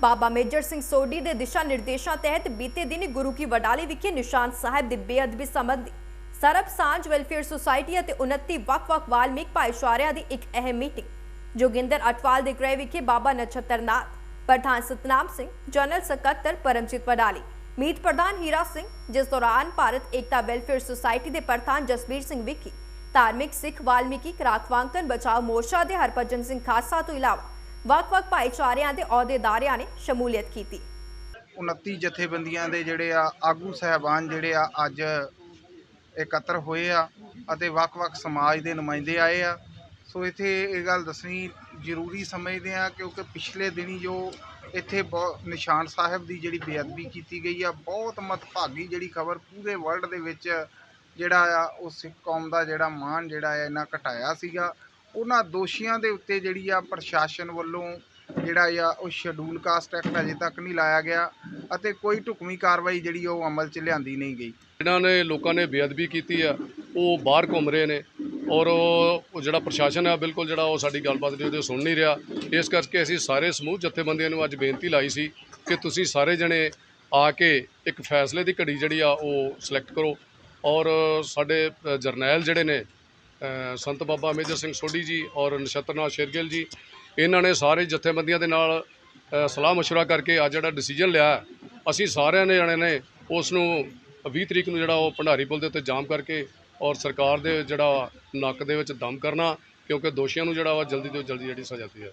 ਬਾਬਾ major Singh Sodhi ਦੇ ਦਿਸ਼ਾ ਨਿਰਦੇਸ਼ਾਂ ਤਹਿਤ ਬੀਤੇ ਦਿਨ ਗੁਰੂ ਕੀ ਵਡਾਲੀ ਵਿਖੇ ਨਿਸ਼ਾਨ ਸਾਹਿਬ ਦੀ ਬੇਅਦਬੀ ਸੰਬੰਧੀ ਸਰਬ ਸਾਂਝ ਵੈਲਫੇਅਰ ਸੁਸਾਇਟੀ ਅਤੇ 29 ਵੱਖ-ਵੱਖ ਵਾਲਮੀਕ ਭਾਈਚਾਰਿਆਂ ਦੀ ਇੱਕ ਅਹਿਮ ਮੀਟਿੰਗ। ਜੋਗਿੰਦਰ ਅਟਵਾਲ ਦੇ ਗ੍ਰਹਿ ਵਿਖੇ ਬਾਬਾ ਨਛੱਤਰਨਾਥ, ਪ੍ਰਧਾਨ ਸਤਨਾਮ ਸਿੰਘ, ਜਨਰਲ ਸਕੱਤਰ ਪਰਮਜੀਤ ਵਡਾਲੀ, ਮੀਤ ਪ੍ਰਧਾਨ ਹੀਰਾ ਸਿੰਘ, ਜਿਸ ਦੌਰਾਨ ਭਾਰਤ ਏਕਤਾ ਵੈਲਫੇਅਰ ਸੁਸਾਇਟੀ ਦੇ ਪ੍ਰਧਾਨ ਜਸਬੀਰ ਸਿੰਘ ਵਿੱਕੀ ਧਾਰਮਿਕ, ਸਿੱਖ, ਵਾਲਮੀਕੀ ਕਰਾਖਵਾਂਕਨ ਬਚਾਓ ਮੋਰਚਾ ਦੇ ਹਰਭਜਨ ਸਿੰਘ ਖਾਲਸਾ ਤੋਂ ਇਲਾਵਾ ਵੱਖ-ਵੱਖ ਭਾਈਚਾਰਿਆਂ ਦੇ ਅਹੁਦੇਦਾਰਿਆਂ ਨੇ ਸ਼ਮੂਲੀਅਤ ਕੀਤੀ। 29 ਜਥੇਬੰਦੀਆਂ ਦੇ ਜਿਹੜੇ ਆ ਆਗੂ ਸਹਿਬਾਨ ਜਿਹੜੇ ਆ ਅੱਜ ਇਕੱਤਰ ਹੋਏ ਆ ਅਤੇ ਵੱਖ-ਵੱਖ ਸਮਾਜ ਦੇ ਨੁਮਾਇੰਦੇ ਆਏ ਆ। ਸੋ ਇੱਥੇ ਇਹ ਗੱਲ ਦੱਸਣੀ ਜ਼ਰੂਰੀ ਸਮਝਦੇ ਆ ਕਿਉਂਕਿ ਪਿਛਲੇ ਦਿਨੀ ਜੋ ਇੱਥੇ ਬਹੁ- ਨਿਸ਼ਾਨ ਸਾਹਿਬ ਦੀ ਜਿਹੜੀ ਬੇਅਦਬੀ ਕੀਤੀ ਗਈ ਆ, ਬਹੁਤ ਮਤਭਾਗੀ ਜਿਹੜੀ ਖਬਰ ਪੂਰੇ ਵਰਲਡ ਦੇ ਵਿੱਚ ਜਿਹੜਾ ਆ ਉਹ ਸਿੱਖ ਕੌਮ ਦਾ ਜਿਹੜਾ ਮਾਣ ਜਿਹੜਾ ਆ ਇਹਨਾਂ ਘਟਾਇਆ ਸੀਗਾ। ਉਹਨਾਂ ਦੋਸ਼ੀਆਂ ਦੇ ਉੱਤੇ ਜਿਹੜੀ ਆ ਪ੍ਰਸ਼ਾਸਨ ਵੱਲੋਂ ਜਿਹੜਾ ਆ ਉਹ ਸ਼ਡਿਊਲ ਕਾਸਟ ਐਕਟ ਅਜੇ ਤੱਕ ਨਹੀਂ ਲਾਇਆ ਗਿਆ ਅਤੇ ਕੋਈ ਢੁਕਵੀਂ ਕਾਰਵਾਈ ਜਿਹੜੀ ਉਹ ਅਮਲ 'ਚ ਲਿਆਂਦੀ ਨਹੀਂ ਗਈ। ਜਿਨ੍ਹਾਂ ਨੇ ਲੋਕਾਂ ਨੇ ਬੇਅਦਬੀ ਕੀਤੀ ਆ, ਉਹ ਬਾਹਰ ਘੁੰਮ ਰਹੇ ਨੇ ਔਰ ਉਹ ਜਿਹੜਾ ਪ੍ਰਸ਼ਾਸਨ ਆ, ਬਿਲਕੁਲ ਜਿਹੜਾ ਉਹ ਸਾਡੀ ਗੱਲਬਾਤ ਜਿਹੜੀ ਉਹਦੇ ਸੁਣ ਨਹੀਂ ਰਿਹਾ। ਇਸ ਕਰਕੇ ਅਸੀਂ ਸਾਰੇ ਸਮੂਹ ਜਥੇਬੰਦੀਆਂ ਨੂੰ ਅੱਜ ਬੇਨਤੀ ਲਾਈ ਸੀ ਕਿ ਤੁਸੀਂ ਸਾਰੇ ਜਣੇ ਆ ਕੇ ਇੱਕ ਫੈਸਲੇ ਦੀ ਘੜੀ ਜਿਹੜੀ ਆ ਉਹ ਸਿਲੈਕਟ ਕਰੋ ਔਰ ਸਾਡੇ ਜਰਨੈਲ ਜਿਹੜੇ ਨੇ ਸੰਤ ਬਾਬਾ ਮੇਜਰ ਸਿੰਘ ਸੋਢੀ ਜੀ ਔਰ ਨਛੱਤਰਨਾਥ ਸ਼ੇਰਗਿੱਲ ਜੀ, ਇਹਨਾਂ ਨੇ ਸਾਰੇ ਜਥੇਬੰਦੀਆਂ ਦੇ ਨਾਲ ਸਲਾਹ ਮਸ਼ਵਰਾ ਕਰਕੇ ਅੱਜ ਜਿਹੜਾ ਡਿਸੀਜਨ ਲਿਆ ਅਸੀਂ ਸਾਰਿਆਂ ਨੇ ਜਣੇ ਨੇ ਉਸ ਨੂੰ 20 ਤਰੀਕ ਨੂੰ ਜਿਹੜਾ ਉਹ ਭੰਡਾਰੀ ਪੁਲ ਦੇ ਉੱਤੇ ਜਾਮ ਕਰਕੇ ਔਰ ਸਰਕਾਰ ਦੇ ਜਿਹੜਾ ਨੱਕ ਦੇ ਵਿੱਚ ਦਮ ਕਰਨਾ, ਕਿਉਂਕਿ ਦੋਸ਼ੀਆਂ ਨੂੰ ਜਿਹੜਾ ਵਾ ਜਲਦੀ ਤੋਂ ਜਲਦੀ ਜਿਹੜੀ ਸਜ਼ਾ ਦਿੱਤੀ ਹੈ